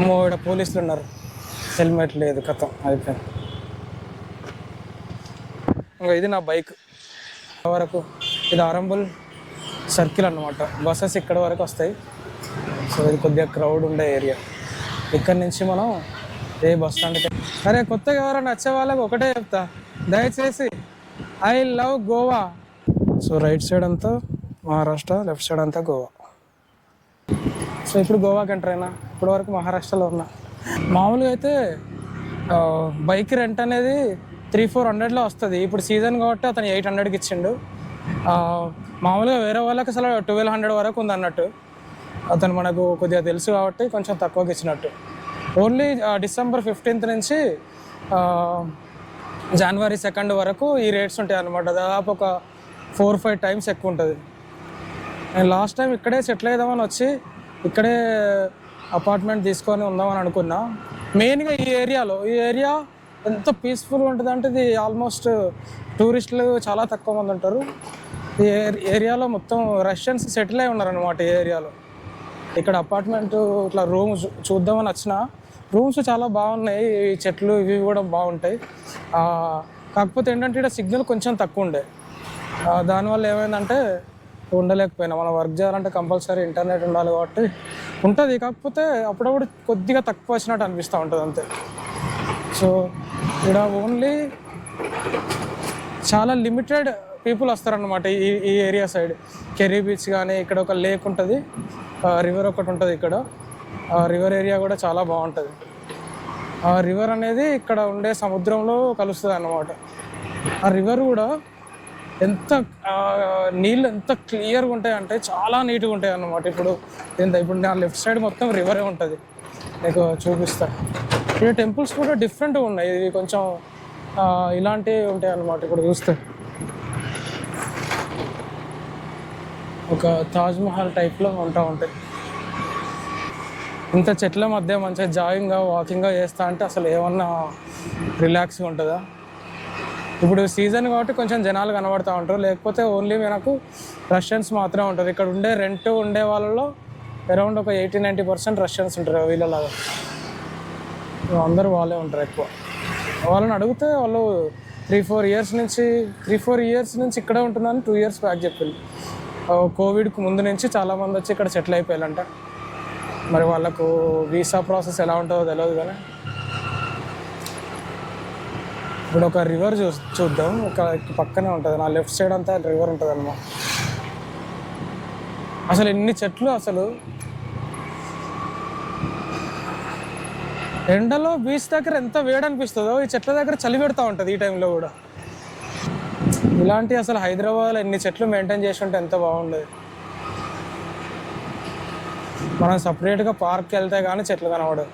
అమ్మో ఇక్కడ పోలీసులు ఉన్నారు. హెల్మెట్ లేదు కథం. అయిపోయింది. ఇంకా ఇది నా బైక్. వరకు ఇది ఆరంబుల్ సర్కిల్ అన్నమాట. బస్సెస్ ఇక్కడ వరకు వస్తాయి. సో ఇది కొద్దిగా క్రౌడ్ ఉండే ఏరియా ఇక్కడ నుంచి మనం ఏ బస్ స్టాండ్కి అరే కొత్తగా ఎవరైనా వచ్చే వాళ్ళకి ఒకటే చెప్తా. దయచేసి I love Goa so right side అంతా మహారాష్ట్ర లెఫ్ట్ సైడ్ అంతా గోవా సో ఇప్పుడు గోవాకి ఎంటర్ అయినా. ఇప్పటివరకు మహారాష్ట్రలో ఉన్నా. మామూలుగా అయితే బైక్ రెంట్ అనేది త్రీ ఫోర్ హండ్రెడ్లో వస్తుంది. ఇప్పుడు సీజన్ కాబట్టి అతను ఎయిట్ హండ్రెడ్కి ఇచ్చిండు. మామూలుగా వేరే వాళ్ళకి అసలు ట్వెల్వ్ హండ్రెడ్ వరకు ఉంది అన్నట్టు. అతను మనకు కొద్దిగా తెలుసు కాబట్టి కొంచెం తక్కువకి ఇచ్చినట్టు. ఓన్లీ డిసెంబర్ ఫిఫ్టీన్త్ నుంచి జనవరి సెకండ్ వరకు ఈ రేట్స్ ఉంటాయి అన్నమాట. దాదాపు ఒక ఫోర్ ఫైవ్ టైమ్స్ ఎక్కువ ఉంటుంది. నేను లాస్ట్ టైం ఇక్కడే సెటిల్ అయిదామని వచ్చి ఇక్కడే అపార్ట్మెంట్ తీసుకొని ఉందామని అనుకున్నా. మెయిన్గా ఈ ఏరియాలో ఈ ఏరియా ఎంత పీస్ఫుల్ ఉంటుంది అంటే ఇది ఆల్మోస్ట్ టూరిస్టులు చాలా తక్కువ మంది ఉంటారు. ఈ ఏరి- ఏరియాలో మొత్తం రష్యన్స్ సెటిల్ అయి ఉన్నారనమాట ఈ ఏరియాలో ఇక్కడ అపార్ట్మెంట్ ఇట్లా రూమ్ చూద్దామని వచ్చిన రూమ్స్ చాలా బాగున్నాయి ఈ చెట్లు ఇవి కూడా బాగుంటాయి. కాకపోతే ఏంటంటే ఇక్కడ సిగ్నల్ కొంచెం తక్కువ ఉండే. దానివల్ల ఏమైందంటే ఉండలేకపోయినా. మనం వర్క్ చేయాలంటే కంపల్సరీ ఇంటర్నెట్ ఉండాలి కాబట్టి ఉంటుంది. కాకపోతే అప్పుడప్పుడు కొద్దిగా తక్కువ వచ్చినట్టు అనిపిస్తూ ఉంటుంది అంతే. సో ఇక్కడ ఓన్లీ చాలా లిమిటెడ్ పీపుల్ వస్తారనమాట ఈ ఈ ఏరియా సైడ్ కెరీ బీచ్ కానీ ఇక్కడ ఒక లేక్ ఉంటుంది. రివర్ ఒకటి ఉంటుంది ఇక్కడ. ఆ రివర్ ఏరియా కూడా చాలా బాగుంటుంది. ఆ రివర్ అనేది ఇక్కడ ఉండే సముద్రంలో కలుస్తుంది అన్నమాట ఆ రివర్ కూడా ఎంత నీళ్ళు ఎంత క్లియర్గా ఉంటాయి అంటే చాలా నీట్గా ఉంటాయి అన్నమాట. ఇప్పుడు ఎంత ఇప్పుడు నా లెఫ్ట్ సైడ్ మొత్తం రివరే ఉంటుంది. నీకు చూపిస్తా. ఇక్కడ టెంపుల్స్ కూడా డిఫరెంట్గా ఉన్నాయి. ఇవి కొంచెం ఇలాంటివి ఉంటాయి అన్నమాట ఇప్పుడు చూస్తే. ఒక తాజ్మహల్ టైప్లో ఉంటా ఉంటాయి. ఇంత చెట్ల మధ్య మంచిగా జాగింగ్గా వాకింగ్గా చేస్తా అంటే అసలు ఏమన్నా రిలాక్స్గా ఉంటుందా? ఇప్పుడు సీజన్ కాబట్టి కొంచెం జనాలు కనబడుతూ ఉంటారు. లేకపోతే ఓన్లీ మనకు రష్యన్స్ మాత్రమే ఉంటారు. ఇక్కడ ఉండే రెంట్ ఉండే వాళ్ళలో అరౌండ్ ఒక ఎయిటీ నైంటీ పర్సెంట్ రష్యన్స్ ఉంటారు వీళ్ళలాగా. అందరూ వాళ్ళే ఉంటారు ఎక్కువ. వాళ్ళని అడిగితే వాళ్ళు త్రీ ఫోర్ ఇయర్స్ నుంచి త్రీ ఫోర్ ఇయర్స్ నుంచి ఇక్కడే ఉంటుందని టూ ఇయర్స్ బ్యాక్ చెప్పింది. కోవిడ్కి ముందు నుంచి చాలామంది వచ్చి ఇక్కడ సెటిల్ అయిపోయారంట. మరి వాళ్ళకు వీసా ప్రాసెస్ ఎలా ఉంటుందో తెలియదు కానీ ఇప్పుడు ఒక రివర్ చూ చూద్దాం. ఒక పక్కనే ఉంటుంది. నా లెఫ్ట్ సైడ్ అంతా రివర్ ఉంటుంది అన్నమాట అసలు ఎన్ని చెట్లు అసలు? ఎండలో బీచ్ దగ్గర ఎంత వేడి అనిపిస్తుందో ఈ చెట్ల దగ్గర చలి పెడతా ఉంటుంది ఈ టైంలో కూడా. ఇలాంటి అసలు హైదరాబాద్లో ఎన్ని చెట్లు మెయింటైన్ చేసి ఉంటే ఎంత బాగుండేది. మనం సపరేట్గా పార్క్కి వెళ్తే కానీ చెట్లు కనబడదు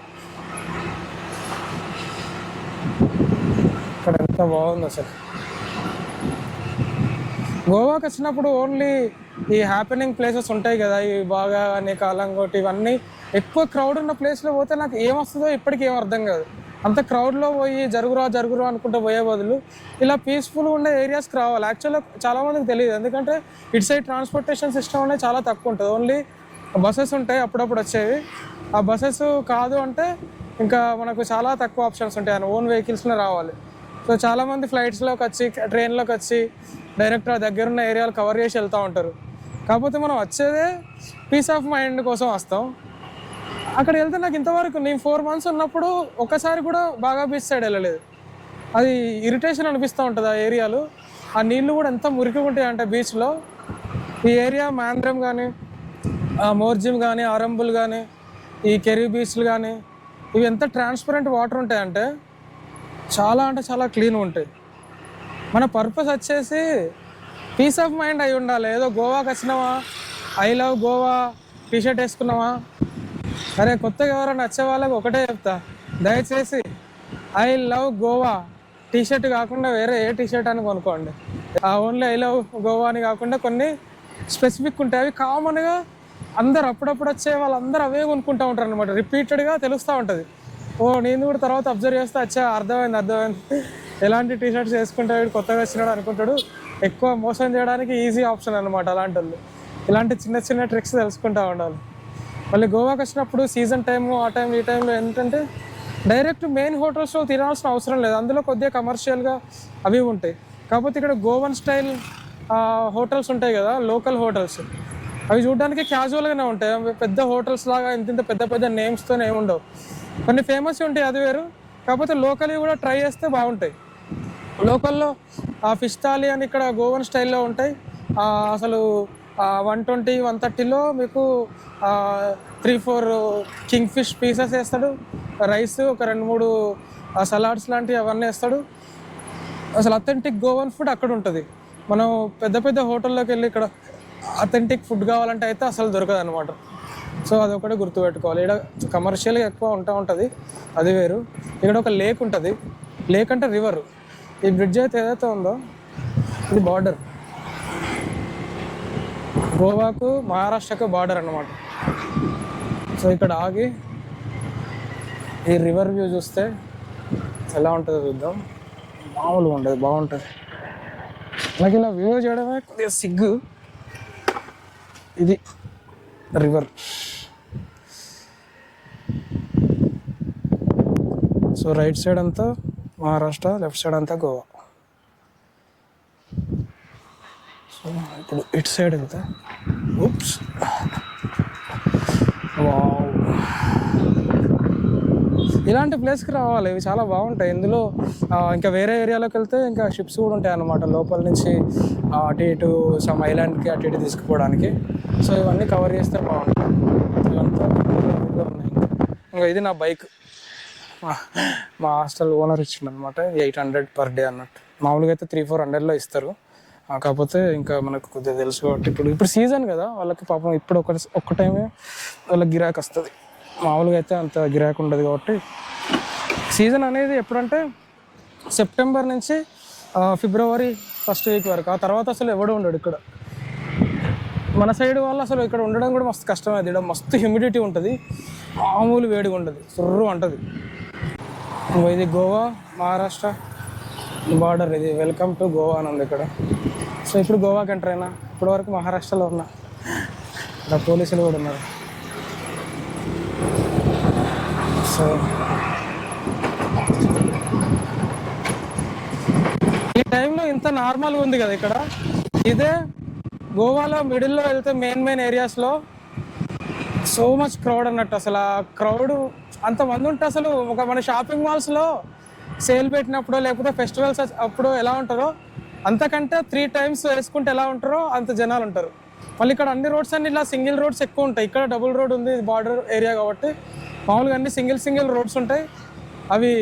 ఇక్కడ ఎంత బాగుంది అసలు. గోవాకి వచ్చినప్పుడు ఓన్లీ ఈ హ్యాపెనింగ్ ప్లేసెస్ ఉంటాయి కదా ఈ బాగా అని కాలంగోటి ఇవన్నీ. ఎక్కువ క్రౌడ్ ఉన్న ప్లేస్లో పోతే నాకు ఏమొస్తుందో ఇప్పటికీ ఏం అర్థం కాదు. అంత క్రౌడ్లో పోయి జరుగురా జరుగురా అనుకుంటూ పోయే బదులు ఇలా పీస్ఫుల్గా ఉండే ఏరియాస్కి రావాలి. యాక్చువల్గా చాలామందికి తెలియదు. ఎందుకంటే ఇటు సైడ్ ట్రాన్స్పోర్టేషన్ సిస్టమ్ అనేది చాలా తక్కువ ఉంటుంది. ఓన్లీ బస్సెస్ ఉంటాయి అప్పుడప్పుడు వచ్చేవి. ఆ బస్సెస్ కాదు అంటే ఇంకా మనకు చాలా తక్కువ ఆప్షన్స్ ఉంటాయి. ఓన్ వెహికల్స్లో రావాలి. సో చాలామంది ఫ్లైట్స్లోకి వచ్చి ట్రైన్లోకి వచ్చి డైరెక్ట్ ఆ దగ్గర ఉన్న ఏరియాలు కవర్ చేసి వెళ్తూ ఉంటారు. కాకపోతే మనం వచ్చేదే పీస్ ఆఫ్ మైండ్ కోసం వస్తాం. అక్కడ వెళ్తే నాకు ఇంతవరకు నేను ఫోర్ మంత్స్ ఉన్నప్పుడు ఒక్కసారి కూడా బాగా బీచ్ సైడ్ వెళ్ళలేదు. అది ఇరిటేషన్ అనిపిస్తూ ఉంటుంది ఆ ఏరియాలు ఆ నీళ్ళు కూడా ఎంత మురికిగా ఉంటాయి అంటే బీచ్లో ఈ ఏరియా మాంద్రం కానీ మోర్జిమ్ కానీ ఆరంబుల్ కానీ ఈ కెరీ బీచ్లు కానీ ఇవి ఎంత ట్రాన్స్పరెంట్ వాటర్ ఉంటాయంటే చాలా అంటే చాలా క్లీన్ ఉంటాయి. మన పర్పస్ వచ్చేసి పీస్ ఆఫ్ మైండ్ అయి ఉండాలి. ఏదో గోవాకి వచ్చినావా? I love Goa. టీషర్ట్ వేసుకున్నావా? అరే కొత్తగా ఎవరైనా వచ్చే వాళ్ళకి ఒకటే చెప్తా. దయచేసి ఐ లవ్ గోవా. టీషర్ట్ కాకుండా వేరే ఏ టీషర్ట్ అని కొనుక్కోండి. ఆ ఓన్లీ ఐ లవ్ గోవా అని కాకుండా కొన్ని స్పెసిఫిక్ ఉంటాయి. అవి కామన్గా అందరు అప్పుడప్పుడు వచ్చే వాళ్ళందరూ అవే కొనుక్కుంటూ ఉంటారు అనమాట రిపీటెడ్గా తెలుస్తూ ఉంటుంది. ఓ నేను కూడా తర్వాత అబ్జర్వ్ చేస్తే. వచ్చా అర్థమైంది అర్థమైంది. ఎలాంటి టీ షర్ట్స్ వేసుకుంటే వీడు కొత్తగా వచ్చినాడు అనుకుంటాడు. ఎక్కువ మోసం చేయడానికి ఈజీ ఆప్షన్ అనమాట అలాంటి వాళ్ళు ఇలాంటి చిన్న చిన్న ట్రిక్స్ తెలుసుకుంటూ ఉండాలి. మళ్ళీ గోవాకి వచ్చినప్పుడు సీజన్ టైము ఆ టైం ఈ టైంలో ఏంటంటే డైరెక్ట్ మెయిన్ హోటల్స్లో తినాల్సిన అవసరం లేదు. అందులో కొద్దిగా కమర్షియల్గా అవి ఉంటాయి. కాకపోతే ఇక్కడ గోవన్ స్టైల్ హోటల్స్ ఉంటాయి కదా లోకల్ హోటల్స్ అవి చూడడానికి క్యాజువల్గానే ఉంటాయి. పెద్ద హోటల్స్ లాగా ఇంత ఇంత పెద్ద పెద్ద నేమ్స్తో ఏమి ఉండవు కొన్ని ఫేమస్ ఉంటాయి అది వేరు. కాకపోతే లోకల్వి కూడా ట్రై చేస్తే బాగుంటాయి. లోకల్లో ఆ ఫిష్ థాలీ అని ఇక్కడ గోవన్ స్టైల్లో ఉంటాయి. అసలు వన్ ట్వంటీ వన్ థర్టీలో మీకు three four king fish pieces వేస్తాడు. రైస్ ఒక రెండు మూడు సలాడ్స్ లాంటివి అవన్నీ వేస్తాడు. అసలు అథెంటిక్ గోవన్ ఫుడ్ అక్కడ ఉంటుంది. మనం పెద్ద పెద్ద హోటల్లోకి వెళ్ళి ఇక్కడ అథెంటిక్ ఫుడ్ కావాలంటే అయితే అసలు దొరకదు అనమాట సో అదొకటి గుర్తుపెట్టుకోవాలి. ఇక్కడ కమర్షియల్గా ఎక్కువ ఉంటా ఉంటుంది. అది వేరు. ఇక్కడ ఒక లేక్ ఉంటుంది. లేక్ అంటే రివర్ ఈ బ్రిడ్జ్ అయితే ఏదైతే ఉందో ఇది బార్డర్ గోవాకు మహారాష్ట్రకు బార్డర్ అన్నమాట. సో ఇక్కడ ఆగి ఈ రివర్ వ్యూ చూస్తే ఎలా ఉంటుందో చూద్దాం. మామూలుగా ఉండదు. బాగుంటుంది. నాకు ఇలా వ్యూ చేయడమే కొద్దిగా సిగ్గు. ఇది రివర్ సో రైట్ సైడ్ అంతా మహారాష్ట్ర లెఫ్ట్ సైడ్ అంతా గోవా సో ఇప్పుడు ఇటు సైడ్ వెళ్తే ఉప్స్ వావ్ ఇలాంటి ప్లేస్కి రావాలి. ఇవి చాలా బాగుంటాయి. ఇందులో ఇంకా వేరే ఏరియాలోకి వెళ్తే ఇంకా షిప్స్ కూడా ఉంటాయి అన్నమాట. లోపల నుంచి అటు ఇటు సమ్ ఐలాండ్కి అటు ఇటు తీసుకుపోవడానికి. సో ఇవన్నీ కవర్ చేస్తే బాగుంటాయి ఇవంతా ఉన్నాయి. ఇంకా. ఇది నా బైక్. మా- హాస్టల్ ఓనర్ ఇచ్చింది అనమాట ఎయిట్ హండ్రెడ్ పర్ డే అన్నట్టు. మామూలుగా అయితే త్రీ ఫోర్ హండ్రెడ్లో ఇస్తారు. కాకపోతే ఇంకా మనకు కొద్దిగా తెలుసు కాబట్టి ఇప్పుడు ఇప్పుడు సీజన్ కదా. వాళ్ళకి పాపం ఇప్పుడు ఒక ఒక్క టైమే వాళ్ళకి గిరాకొస్తుంది మామూలుగా అయితే అంత గిరాక్ ఉండదు కాబట్టి సీజన్ అనేది ఎప్పుడంటే సెప్టెంబర్ నుంచి ఫిబ్రవరి ఫస్ట్ వీక్ వరకు. ఆ తర్వాత అసలు ఎవడు ఉండడు ఇక్కడ. మన సైడ్ వాళ్ళు అసలు ఇక్కడ ఉండడం కూడా మస్తు కష్టమే. ఇక్కడ మస్తు హ్యూమిడిటీ ఉంటుంది. మామూలు వేడిగా ఉంటుంది సుర్రు అంటది. ఇంకో ఇది గోవా మహారాష్ట్ర బార్డర్ ఇది. వెల్కమ్ టు గోవా అని ఉంది ఇక్కడ. సో ఇప్పుడు గోవాకి ఎంటర్ అయినా ఇప్పటివరకు మహారాష్ట్రలో ఉన్నా. ఇక్కడ పోలీసులు కూడా ఉన్నారు. సో. ఈ టైంలో ఇంత నార్మల్గా ఉంది కదా ఇక్కడ? ఇదే గోవాలో మిడిల్లో వెళ్తే మెయిన్ మెయిన్ ఏరియాస్లో సో మచ్ క్రౌడ్ అన్నట్టు అసలు ఆ క్రౌడ్ అంతమంది ఉంటే అసలు ఒక మన షాపింగ్ మాల్స్లో సేల్ పెట్టినప్పుడు లేకపోతే ఫెస్టివల్స్ అప్పుడు ఎలా ఉంటారో అంతకంటే త్రీ టైమ్స్ వేసుకుంటే ఎలా ఉంటారో అంత జనాలు ఉంటారు. మళ్ళీ ఇక్కడ అన్ని రోడ్స్ అన్ని ఇలా సింగిల్ రోడ్స్ ఎక్కువ ఉంటాయి. ఇక్కడ డబుల్ రోడ్ ఉంది బార్డర్ ఏరియా కాబట్టి. మామూలుగా అన్ని సింగిల్ సింగిల్ రోడ్స్ ఉంటాయి. అవి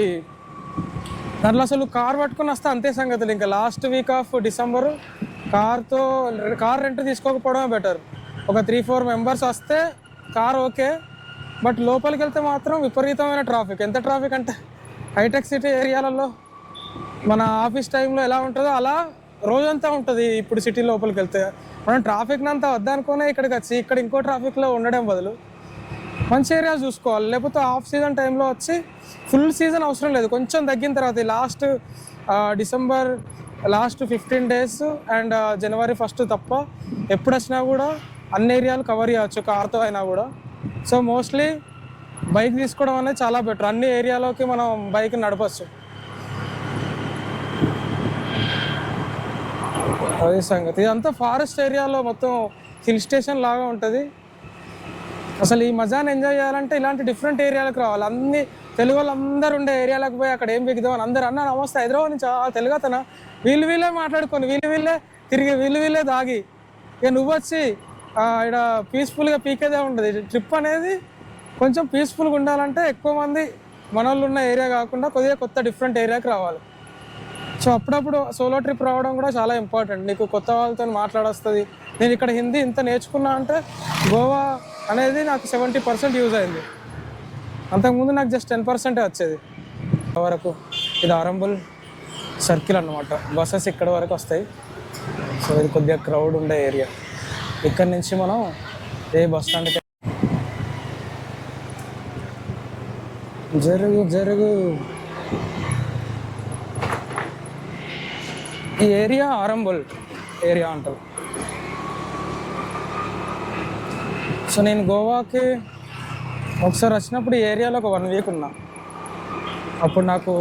దాంట్లో అసలు కార్ పట్టుకుని వస్తే అంతే సంగతులు. ఇంకా లాస్ట్ వీక్ ఆఫ్ డిసెంబరు కార్తో కార్ రెంట్ తీసుకోకపోవడమే బెటర్ ఒక త్రీ ఫోర్ మెంబర్స్ వస్తే కార్ ఓకే బట్ లోపలికి వెళ్తే మాత్రం విపరీతమైన ట్రాఫిక్ ఎంత ట్రాఫిక్ అంటే హైటెక్ సిటీ ఏరియాలలో మన ఆఫీస్ టైంలో ఎలా ఉంటుందో అలా రోజంతా ఉంటుంది ఇప్పుడు సిటీ లోపలికి వెళ్తే. మనం ట్రాఫిక్ అంతా వద్దనుకునే ఇక్కడికి వచ్చి ఇక్కడ ఇంకో ట్రాఫిక్లో ఉండడం బదులు మంచి ఏరియా చూసుకోవాలి. లేకపోతే ఆఫ్ సీజన్ టైంలో వచ్చి ఫుల్ సీజన్ అవసరం లేదు. కొంచెం తగ్గిన తర్వాత last December last fifteen days and January first తప్ప ఎప్పుడు వచ్చినా కూడా అన్ని ఏరియాలు కవర్ చేయవచ్చు. కార్తో అయినా కూడా. సో మోస్ట్లీ బైక్ తీసుకోవడం అనేది చాలా బెటర్ అన్ని ఏరియాలోకి మనం బైక్ నడపచ్చు. అదే సంగతి. ఇదంతా ఫారెస్ట్ ఏరియాలో మొత్తం హిల్ స్టేషన్ లాగా ఉంటుంది. అసలు ఈ మజాని ఎంజాయ్ చేయాలంటే ఇలాంటి డిఫరెంట్ ఏరియాలకు రావాలి. అన్ని తెలుగు వాళ్ళు అందరు ఉండే ఏరియాలకు పోయి అక్కడ ఏం బిగుదాం అని అందరు అన్న నమస్తే హైదరాబాద్ నుంచి? ఆ తెలుగు వీళ్ళు వీళ్ళే మాట్లాడుకొని వీళ్ళు వీళ్ళే తిరిగి వీళ్ళు వీళ్ళే దాగి ఇక నువ్వు వచ్చి ఇక్కడ పీస్ఫుల్గా పీకేదే ఉంటుంది ట్రిప్ అనేది కొంచెం పీస్ఫుల్గా ఉండాలంటే ఎక్కువ మంది మన ఉన్న ఏరియా కాకుండా కొద్దిగా కొత్త డిఫరెంట్ ఏరియాకి రావాలి. సో అప్పుడప్పుడు సోలో ట్రిప్ రావడం కూడా చాలా ఇంపార్టెంట్ నీకు కొత్త వాళ్ళతో మాట్లాడొస్తుంది. నేను ఇక్కడ హిందీ ఇంత నేర్చుకున్నా అంటే గోవా అనేది నాకు సెవెంటీ పర్సెంట్ యూజ్ అయింది. అంతకుముందు నాకు జస్ట్ టెన్ పర్సెంటే వచ్చేది. వరకు ఇది ఆరంబుల్ సర్కిల్ అన్నమాట. బస్సెస్ ఇక్కడ వరకు వస్తాయి. సో ఇది కొద్దిగా క్రౌడ్ ఉండే ఏరియా ఇక్కడ నుంచి మనం ఏ బస్ స్టాండ్కి జరుగు జరుగు. ఈ ఏరియా ఆరంబుల్ ఏరియా అంటారు. సో నేను గోవాకి ఒకసారి వచ్చినప్పుడు ఈ ఏరియాలో ఒక వన్ వీక్ ఉన్నా. అప్పుడు నాకు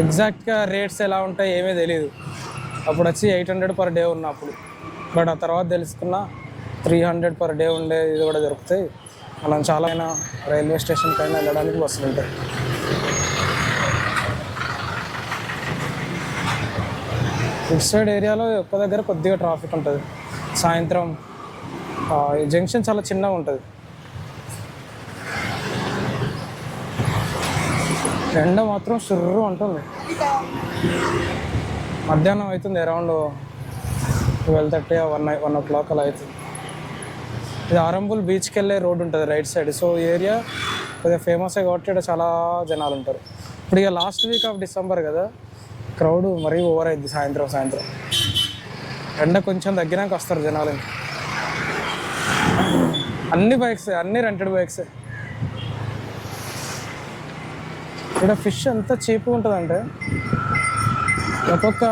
ఎగ్జాక్ట్గా రేట్స్ ఎలా ఉంటాయి ఏమీ తెలియదు అప్పుడు వచ్చి ఎయిట్ హండ్రెడ్ పర్ డే ఉన్నా అప్పుడు. బట్ ఆ తర్వాత తెలుసుకున్న త్రీ హండ్రెడ్ పర్ డే ఉండే ఇది కూడా దొరుకుతాయి. మనం చాలా అయినా రైల్వే స్టేషన్కి అయినా వెళ్ళడానికి బస్సులు ఉంటాయి. ఇటు సైడ్ ఏరియాలో ఒక్క దగ్గర కొద్దిగా ట్రాఫిక్ ఉంటుంది. సాయంత్రం జంక్షన్ చాలా చిన్నగా ఉంటుంది. ఎండ మాత్రం సుర్రు ఉంటుంది మధ్యాహ్నం అవుతుంది around twelve thirty one one o'clock అలా అవుతుంది. ఇది ఆరంబుల్ బీచ్కి వెళ్ళే రోడ్ ఉంటుంది రైట్ సైడ్. సో ఏరియా కొద్దిగా ఫేమస్ కాబట్టి ఇక్కడ చాలా జనాలు ఉంటారు. ఇప్పుడు ఇక లాస్ట్ వీక్ ఆఫ్ డిసెంబర్ కదా క్రౌడ్ మరీ ఓవర్ అయింది సాయంత్రం సాయంత్రం. ఎండ కొంచెం తగ్గినాక వస్తారు జనాలు ఇంకా. అన్ని బైక్స్ అన్ని రెంటెడ్ బైక్స్ ఇక్కడ ఫిష్ ఎంత చీప్గా ఉంటుందంటే ఒక్కొక్క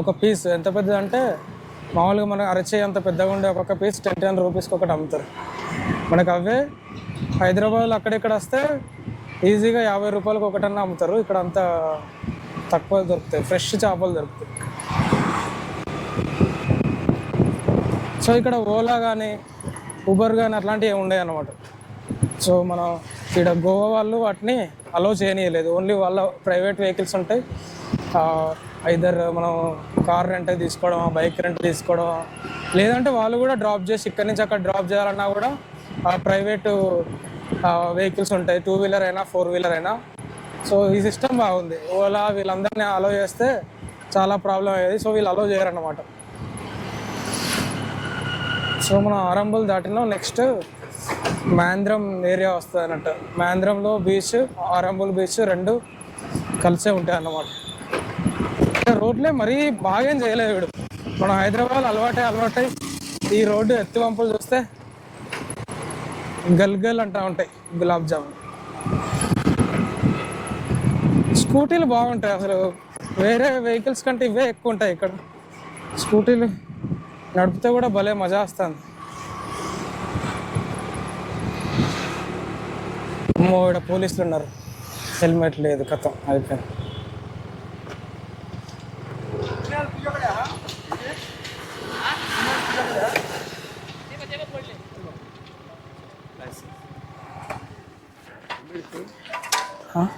ఒక పీస్ ఎంత పెద్దది అంటే మామూలుగా మన అరచేయి అంత పెద్దగా ఉండే ఒక్కొక్క పీస్ టెన్ టెన్ రూపీస్కి ఒకటి అమ్ముతారు. మనకు అవే హైదరాబాద్లో అక్కడిక్కడ వస్తే ఈజీగా యాభై రూపాయలకు ఒకటన్నా అమ్ముతారు. ఇక్కడ అంత తక్కువ దొరుకుతాయి ఫ్రెష్ చేపలు దొరుకుతాయి. సో ఇక్కడ ఓలా కానీ ఉబర్ కానీ అట్లాంటివి ఏమి అనమాట సో మనం ఇక్కడ గోవా వాళ్ళు వాటిని అలో చేయనీయలేదు. ఓన్లీ వాళ్ళ ప్రైవేట్ వెహికల్స్ ఉంటాయి. ఐదర్ మనం కార్ రెంట్ తీసుకోవడం బైక్ రెంట్ తీసుకోవడం లేదంటే వాళ్ళు కూడా డ్రాప్ చేసి ఇక్కడి నుంచి అక్కడ డ్రాప్ చేయాలన్నా కూడా ప్రైవేటు వెహికల్స్ ఉంటాయి. టూ వీలర్ అయినా ఫోర్ వీలర్ అయినా. సో ఈ సిస్టమ్ బాగుంది. ఓలా వీళ్ళందరినీ అలో చేస్తే చాలా ప్రాబ్లం అయ్యేది. సో వీళ్ళు అలో చేయరన్నమాట. సో మనం ఆరంబుల్ దాటినాం నెక్స్ట్ మాంద్రం ఏరియా వస్తుంది అన్నట్టు మాంద్రంలో బీచ్ ఆరంబుల్ బీచ్ రెండు కలిసే ఉంటాయి అన్నమాట. రోడ్లే మరీ బాగా ఏం చేయలేదు వీడు. మన హైదరాబాద్ అలవాటే అలవాటై ఈ రోడ్డు ఎత్తి వంపులు చూస్తే గల్గల్ అంటూ అంటా ఉంటాయి గులాబ్ జామున్. స్కూటీలు బాగుంటాయి అసలు. వేరే వెహికల్స్ కంటే ఇవే ఎక్కువ ఉంటాయి ఇక్కడ. స్కూటీలు నడిపితే కూడా భలే మజా వస్తుంది అమ్మో ఇక్కడ పోలీసులు ఉన్నారు హెల్మెట్ లేదు కథ అయిపోయింది हाँ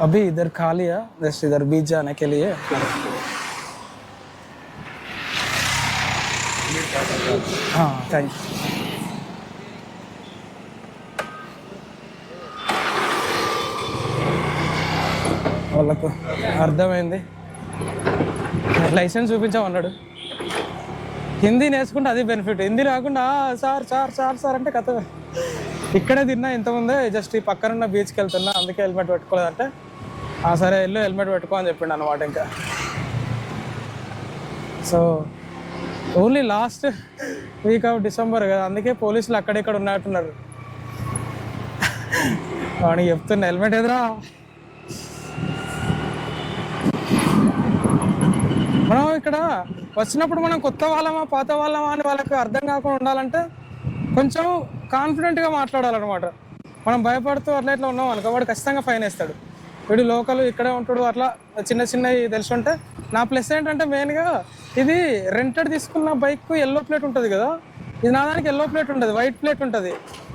अभी इधर खा लिया जैसे इधर बीच जाने के लिए థ్యాంక్ యూ వాళ్ళకు అర్థమైంది. లైసెన్స్ చూపించామన్నాడు హిందీ నేర్చుకుంటే అది బెనిఫిట్ హిందీ రాకుండా సార్ సార్ సార్ సార్ అంటే కథ. ఇక్కడే తిన్నా ఇంతకుముందే జస్ట్ ఈ పక్కనున్న బీచ్కి వెళ్తున్నా అందుకే హెల్మెట్ పెట్టుకోలేదంటే ఆ సరే వెళ్ళు హెల్మెట్ పెట్టుకో అని చెప్పిండు అనమాట ఇంకా. So only last week of December కదా. అందుకే పోలీసులు అక్కడిక్కడ ఉన్నట్టున్నారు వాడికి చెప్తున్నా హెల్మెట్ ఎదురా మనం ఇక్కడ వచ్చినప్పుడు మనం కొత్త వాళ్ళమా పాత వాళ్ళమా అని వాళ్ళకి అర్థం కాకుండా ఉండాలంటే కొంచెం కాన్ఫిడెంట్గా మాట్లాడాలన్నమాట. మనం భయపడుతూ అట్లా ఇట్లా ఉన్నాం అనుకో వాడు ఖచ్చితంగా ఫైన్ వేస్తాడు. వీడు లోకల్ ఇక్కడే ఉంటాడు అట్లా చిన్న చిన్నవి తెలిసి ఉంటే నా ప్లస్ ఏంటంటే మెయిన్గా ఇది రెంటెడ్ తీసుకున్న బైక్ ఎల్లో ప్లేట్ ఉంటుంది కదా. ఇది నా దానికి ఎల్లో ప్లేట్ ఉంటుంది వైట్ ప్లేట్ ఉంటుంది.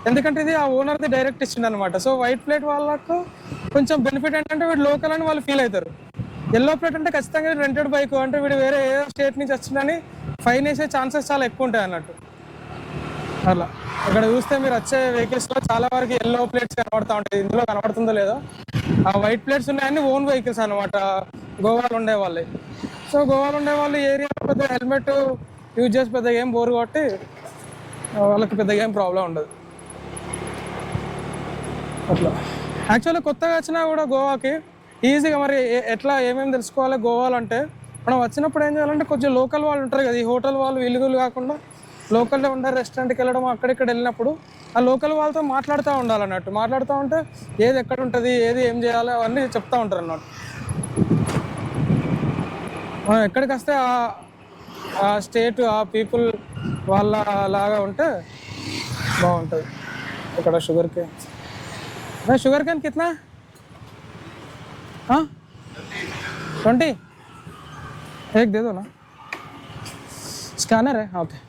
ఎందుకంటే ఇది ఆ ఓనర్ది డైరెక్ట్ ఇచ్చింది అనమాట సో వైట్ ప్లేట్ వాళ్ళకు కొంచెం బెనిఫిట్ ఏంటంటే వీడు లోకల్ అని వాళ్ళు ఫీల్ అవుతారు. ఎల్లో ప్లేట్ అంటే ఖచ్చితంగా రెంటెడ్ బైక్ అంటే వీడు వేరే ఏ స్టేట్ నుంచి వచ్చిందని ఫైన్ వేసే ఛాన్సెస్ చాలా ఎక్కువ ఉంటాయి అన్నట్టు. అలా ఇక్కడ చూస్తే మీరు వచ్చే వెహికల్స్లో చాలా వరకు ఎల్లో ప్లేట్స్ కనబడతా ఉంటాయి. ఇందులో కనబడుతుందో లేదో. ఆ వైట్ ప్లేట్స్ ఉన్నాయని ఓన్ వెహికల్స్ అనమాట గోవాలో ఉండే వాళ్ళే సో గోవాలో ఉండే వాళ్ళు ఏరియా పెద్ద హెల్మెట్ యూజ్ చేసి పెద్దగా ఏం బోరు కాబట్టి వాళ్ళకి పెద్దగా ఏం ప్రాబ్లం ఉండదు. అట్లా. యాక్చువల్లీ కొత్తగా వచ్చినా కూడా గోవాకి ఈజీగా మరి ఎట్లా ఏమేమి తెలుసుకోవాలి గోవాలంటే మనం వచ్చినప్పుడు ఏం చేయాలంటే కొంచెం లోకల్ వాళ్ళు ఉంటారు కదా ఈ హోటల్ వాళ్ళు ఇల్లుగులు కాకుండా లోకల్లో ఉండే రెస్టారెంట్కి వెళ్ళడం అక్కడిక్కడ వెళ్ళినప్పుడు ఆ లోకల్ వాళ్ళతో మాట్లాడుతూ ఉండాలన్నట్టు మాట్లాడుతూ ఉంటే ఏది ఎక్కడ ఉంటుంది ఏది ఏం చేయాలి అవన్నీ చెప్తా ఉంటారు అన్నట్టు మనం ఎక్కడికి వస్తే ఆ- ఆ స్టేట్ ఆ పీపుల్ వాళ్ళ లాగా ఉంటే బాగుంటుంది ఇక్కడ షుగర్ కేన్ भाई शुगर कैन कितना हाँ ट्वेंटी एक दे दो ना स्कैनर है हाँ, ओके